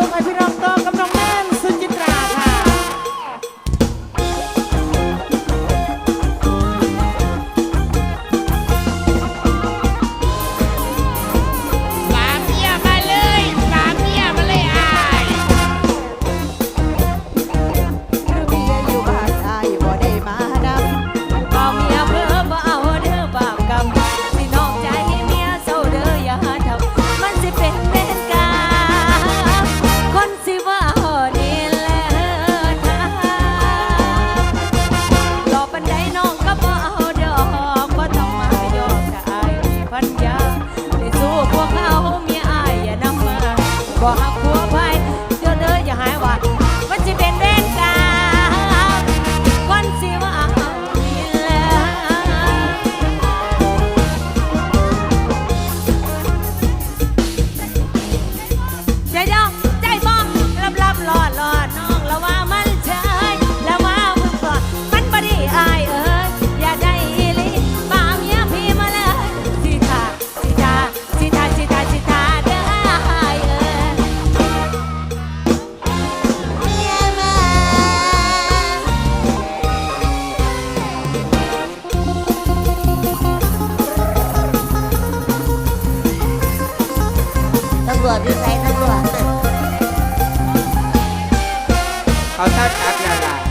Gracias. 好 วบอยู่ไสตำรวจเอาท่าจับแล้วล่